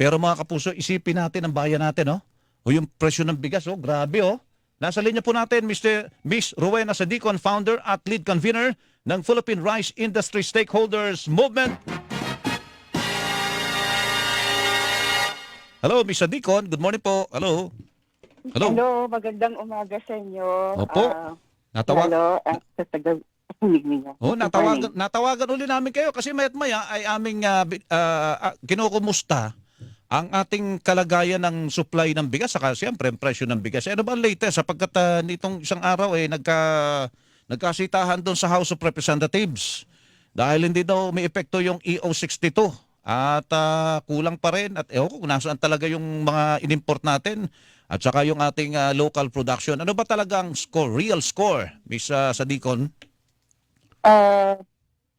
Pero mga kapuso, isipin natin ang bayan natin, oh. O yung presyo ng bigas, oh, grabe, oh. Nasa linya po natin, Mr. Miss Rowena Sadicon, founder at lead convener ng Philippine Rice Industry Stakeholders Movement. Hello, Miss Sadicon. Good morning po. Hello. Hello. Hello, magandang umaga sa inyo. Opo. Ah, Natawag Hello, at sa taga-unig ninyo. Oh, natawagan, natawagan uli namin kayo kasi mayat maya ay aming uh, uh, kinukumusta ang ating kalagayan ng supply ng bigas saka siyempre ang presyo ng bigas. Eh, Ano ba ang latest sapagkat ah, nitong isang araw eh nagka nagkasitahan doon sa House of Representatives dahil hindi daw may epekto yung EO62 at ah, kulang pa rin at ko kung nasaan talaga yung mga inimport natin at saka yung ating ah, local production. Ano ba talagang score, real score, Miss ah, Sadicon? Ah,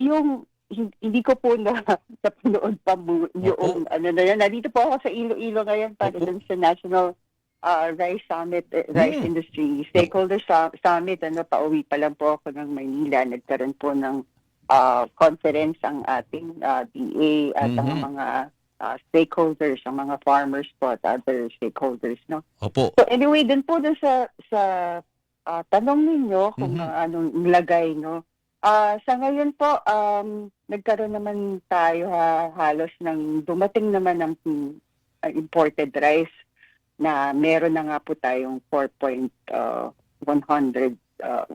yung hindi ko po na napanood pa mo yung ano na yan. Nandito po ako sa Iloilo ngayon para Opo. dun sa National ah, Rice Summit, eh, Rice Hmm. Industry Stakeholder Su- Summit. Ano, pauwi pa lang po ako ng Maynila. Nagkaroon po ng ah, conference ang ating ah, DA at ang Mhm. mga ah, stakeholders, ang mga farmers po at other stakeholders. No? Opo. So anyway, dun po dun sa sa ah, tanong ninyo kung Mhm. ah, anong nilagay, no? Ah, sa ngayon po, um, nagkaroon naman tayo ha, halos ng dumating naman ng ah, imported rice na meron na nga po tayong 4.100 uh,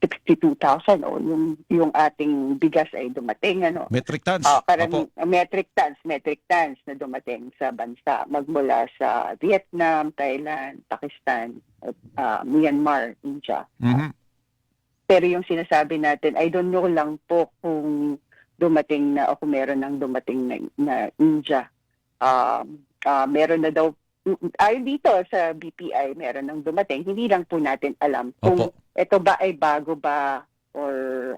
62,000 o yung yung ating bigas ay dumating ano Metric tons. Ah, Opo. karami, metric tons, metric tons na dumating sa bansa magmula sa Vietnam, Thailand, Pakistan, ah, Myanmar, India. Mhm. Pero yung sinasabi natin, I don't know lang po kung dumating na o kung meron nang dumating na, na India. Um, ah, meron na daw, ayon dito sa BPI, meron nang dumating. Hindi lang po natin alam kung Opo. ito ba ay bago ba or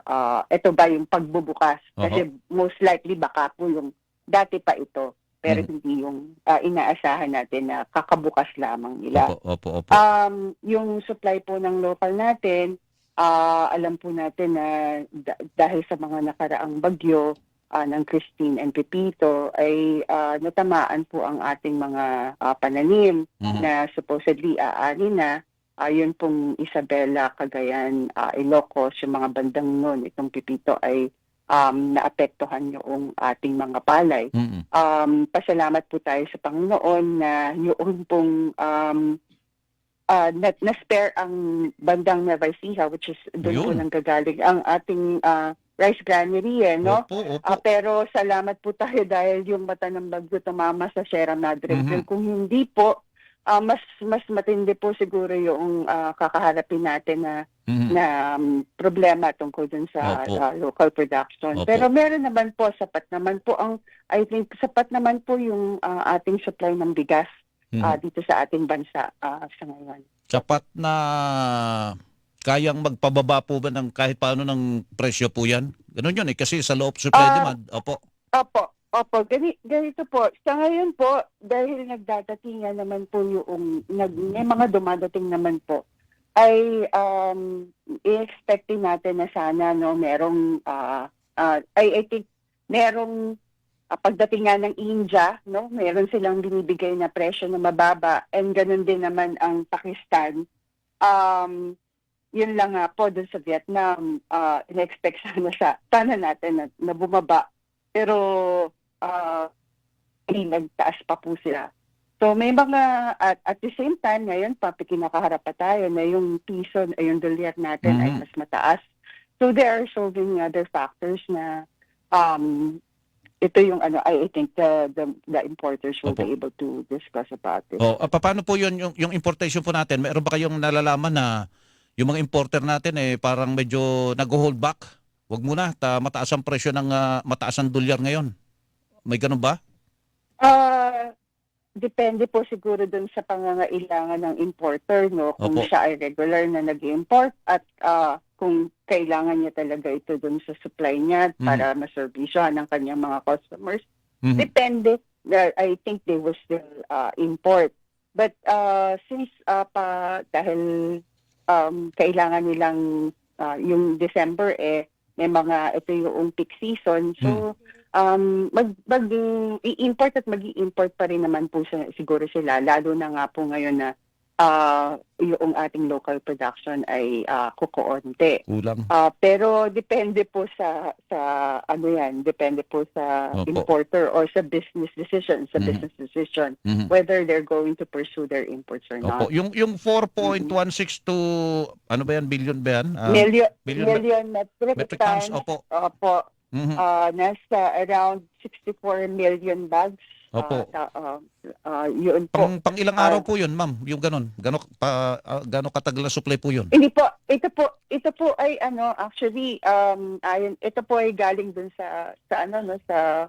ah, ito ba yung pagbubukas kasi most likely baka po yung dati pa ito pero Mhm. hindi yung ah, inaasahan natin na kakabukas lamang nila. Opo, opo, opo. Um, yung supply po ng local natin, ah, alam po natin na da- dahil sa mga nakaraang bagyo ah, ng Christine and Pepito ay ah, natamaan po ang ating mga ah, pananim Mhm. na supposedly aani na uh, yun pong Isabela, Cagayan, uh, Ilocos, yung mga bandang noon, itong Pipito ay um, naapektuhan yung ating mga palay. Mhm. Um, pasalamat po tayo sa Panginoon na yung pong um, uh, na, na-spare ang bandang Nueva Ecija, which is doon po nang gagaling ang ating uh, rice granary, eh, no? Opo, opo. Ah, pero salamat po tayo dahil yung mata ng bagyo tumama sa Sierra Madre. Mhm. Kung hindi po, ah, mas mas matindi po siguro yung ah, kakaharapin natin na Mhm. na um, problema tungkol dun sa Opo. ah, local production. Opo. Pero meron naman po, sapat naman po ang, I think, sapat naman po yung ah, ating supply ng bigas Mhm. ah, dito sa ating bansa ah, sa ngayon. Sapat na kayang magpababa po ba ng kahit paano ng presyo po yan? Ganun yun eh, kasi sa loob supply Ah, demand. Opo. Opo, opo. Gani, ganito po. Sa ngayon po, dahil nagdadatingan naman po yung, nag, may mga dumadating naman po, ay um, i-expecting natin na sana no, merong, ah, ah, I, I think, merong ah, pagdating nga ng India, no, meron silang binibigay na presyo na mababa and ganun din naman ang Pakistan. Um, yun lang nga po dun sa Vietnam, uh, in-expect sana sa, sana natin na, na bumaba pero ah eh, nagtaas pa po sila. So may mga at, at the same time ngayon pa kinakaharap pa tayo na yung piso ay yung dolyar natin ay Mhm. mas mataas. So there are so many other factors na um ito yung ano I, think the, the the importers will Opo. be able to discuss about it. Oh, ah, pa- paano po yun yung, yung importation po natin? Meron ba kayong nalalaman na yung mga importer natin eh parang medyo nag-hold back? Wag muna, ta, mataas ang presyo ng ah, mataas ang dolyar ngayon. May ganun ba? Ah, depende po siguro dun sa pangangailangan ng importer, no? Kung Opo. siya ay regular na nag-import at ah, kung kailangan niya talaga ito dun sa supply niya Mhm. para maservisyohan ng kanyang mga customers. Mhm. Depende. Uh, I think they will still uh, import. But uh, since uh, pa, dahil um, kailangan nilang uh, yung December eh may mga ito yung peak season. So um, mag, mag, i-import at mag import pa rin naman po sa, siguro sila, lalo na nga po ngayon na ah, yung ating local production ay uh, kukuonte. Kulang. Ah, pero depende po sa sa ano yan, depende po sa Opo. importer or sa business decision, sa Mhm. business decision Mhm. whether they're going to pursue their imports or Opo. not. Yung yung 4.16 to ano ba yan billion ba yan? Ah, million billion million, metric, metric tons. tons. Opo. Opo, Mhm. ah, nasa around 64 million bags. Opo. Ah, ta- ah, ah, yun po. Pang pang ilang araw po 'yun, ma'am? Yung ganun. Gano pa ah, gano katagal na supply po 'yun? Hindi po, ito po, ito po ay ano, actually, um, ayun, ito po ay galing dun sa, sa ano, no, sa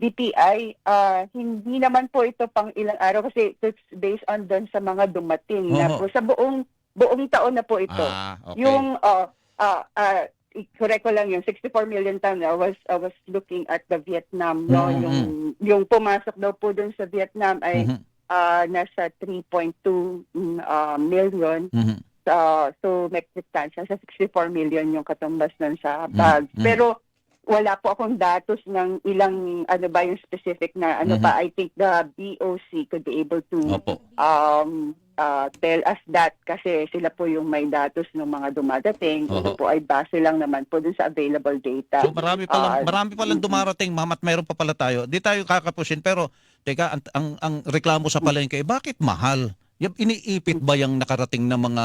DTI. Ah, hindi naman po ito pang ilang araw kasi it's based on dun sa mga dumating na Oo. po, sa buong, buong taon na po ito. Ah, okay. Yung, uh, uh, uh, i-correct ko lang yung 64 million ton, I was, I was looking at the Vietnam, no, Mhm. yung, yung pumasok daw po dun sa Vietnam ay Mhm. ah, nasa 3.2 mm, ah, million. Mhm. Uh, so metric tons, nasa 64 million yung katumbas nun sa bags. mm. Pero wala po akong datos ng ilang ano ba yung specific na ano Mhm. pa I think the BOC could be able to Opo. um uh, tell us that kasi sila po yung may datos ng mga dumadating. Ito Oo. po ay base lang naman po dun sa available data. So marami pa lang Ah, marami pa lang dumarating, ma'am, at mayroon pa pala tayo. Di tayo kakapusin pero teka, ang ang, ang reklamo sa palengke, eh, bakit mahal? Yung iniipit ba yung nakarating na mga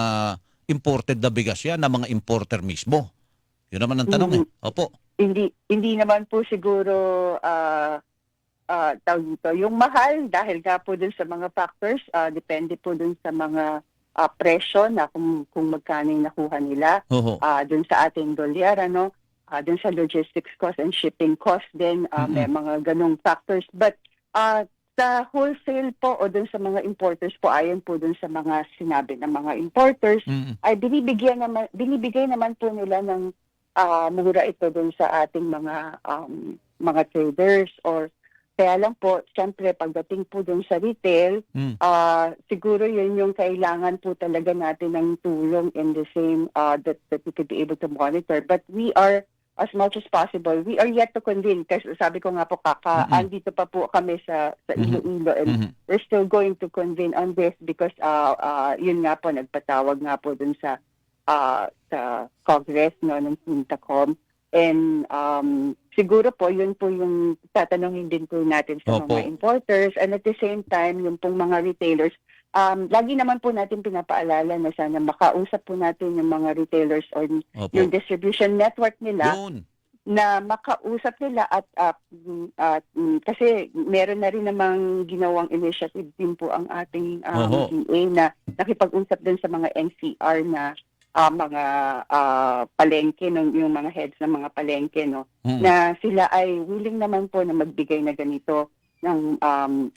imported na bigas yan, na mga importer mismo? Yun naman ang tanong eh. Opo. Hindi hindi naman po siguro ah ah tawag dito yung mahal dahil nga po dun sa mga factors ah, depende po dun sa mga ah, presyo na kung kung magkano yung nakuha nila Oho. ah dun sa ating dolyar ano ah, dun sa logistics cost and shipping cost din ah, may mga ganong factors but ah sa wholesale po o dun sa mga importers po ayon po dun sa mga sinabi ng mga importers Mm. ay binibigyan naman binibigay naman po nila ng ah, mura ito dun sa ating mga um, mga traders or kaya lang po, siyempre pagdating po dun sa retail, Mm. ah, siguro yun yung kailangan po talaga natin ng tulong in the same ah, that, that we could be able to monitor. But we are, as much as possible, we are yet to convene. Kasi sabi ko nga po, kaka, Mm-mm. andito pa po kami sa, sa Mhm. Iloilo and Mhm. we're still going to convene on this because uh, uh, yun nga po, nagpatawag nga po dun sa uh, sa Congress no, ng Sintacom. And um, siguro po, yun po yung tatanungin din po natin sa Opo. mga importers. And at the same time, yung pong mga retailers, um, lagi naman po natin pinapaalala na sana makausap po natin yung mga retailers or Opo. yung distribution network nila Yun. na makausap nila at at, at, mm, kasi meron na rin namang ginawang initiative din po ang ating DA na nakipag-usap din sa mga NCR na ah, mga ah, palengke ng yung mga heads ng mga palengke no Mm. na sila ay willing naman po na magbigay na ganito ng um,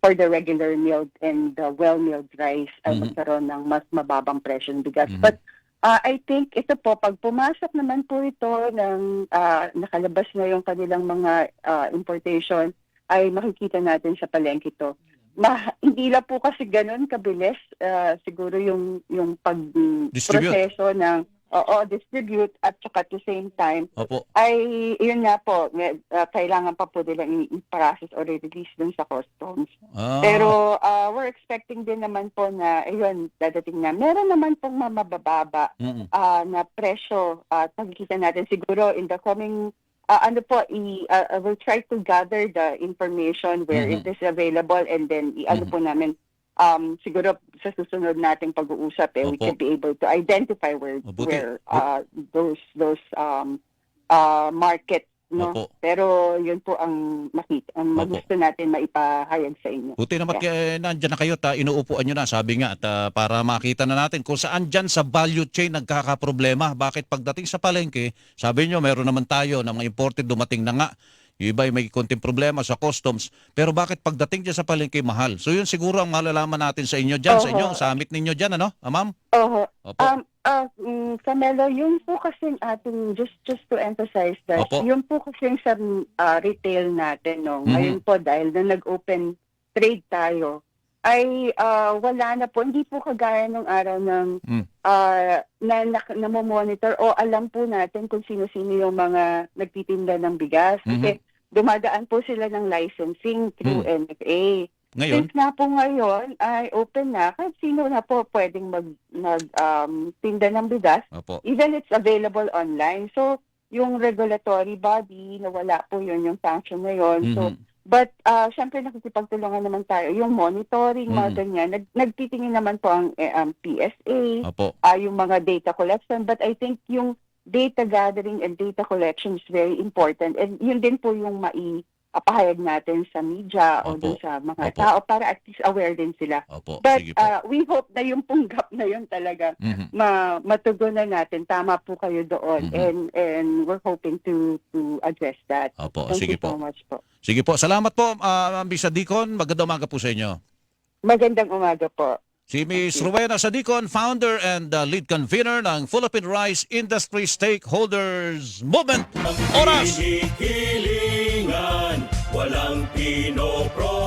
for the regular milled and the well milled rice ay Mhm. magkaroon ng mas mababang presyo ng bigas Mhm. but Ah, I think ito po, pag pumasok naman po ito ng ah, nakalabas na yung kanilang mga ah, importation, ay makikita natin sa palengke ito. Ma, hindi lang po kasi ganun kabilis ah, siguro yung yung pag Distribute. proseso ng oo, distribute at saka at the same time Opo. ay yun nga po ah, kailangan pa po nilang i- i-process or i-release dun sa customs. Ah. Pero ah, we're expecting din naman po na ayun dadating na. Meron naman pong mamababa Mm. ah, na presyo at makikita natin siguro in the coming ah, ano po i ah, we'll try to gather the information where Mhm. it is available and then i-ano Mhm. po namin um siguro sa susunod nating pag-uusap eh we Opo. can be able to identify where Mabuti. where ah, those those um ah, market no Opo. pero yun po ang makita ang Opo. gusto natin maipahayag sa inyo Buti naman kaya nandiyan na kayo, ta, inuupuan nyo na, sabi nga, at ah, para makita na natin kung saan dyan sa value chain nagkakaproblema. Bakit pagdating sa palengke, sabi nyo, meron naman tayo na mga imported dumating na nga. Yung iba ay may konting problema sa customs. Pero bakit pagdating dyan sa palengke, mahal? So yun siguro ang malalaman natin sa inyo dyan, sa Oho. inyo, sa amit ninyo dyan, ano? Ah, ma'am? Oho. Opo. Um, uh, mm, Camelo, yun po kasi ating, just just to emphasize that, Opo. yun po kasi sa uh, retail natin, no, Mhm. ngayon po dahil na nag-open trade tayo, ay uh, wala na po, hindi po kagaya nung araw ng Mm. uh, na, na, namomonitor o alam po natin kung sino-sino yung mga nagtitinda ng bigas. Kasi dumadaan po sila ng licensing through NFA. Ngayon, Since nga po ngayon ay open na, kahit sino na po pwedeng mag, mag um, tinda ng bigas, opo. even it's available online. So, yung regulatory body, nawala po yun, yung sanction na yun. So, but uh, syempre nakikipagtulungan naman tayo. Yung monitoring, mga Mhm. ganyan, nag, nagtitingin naman po ang eh, um, PSA, Opo. ah, yung mga data collection. But I think yung data gathering and data collection is very important. And yun din po yung mai apahayag natin sa media o Opo. dun sa mga Opo. tao para at least aware din sila. Opo. But Sige po. uh, we hope na yung pong gap na yun talaga Mhm. ma matugunan natin. Tama po kayo doon. Mhm. And and we're hoping to to address that. Opo. Thank Sige you so po. much po. Sige po. Salamat po, uh, Bisa Dicon. Magandang umaga po sa inyo. Magandang umaga po. Si Ms. Rowena Sadicon, founder and uh, lead convener ng Philippine Rice Industry Stakeholders Movement. Oras! Hinihilingan, walang pinoproblema.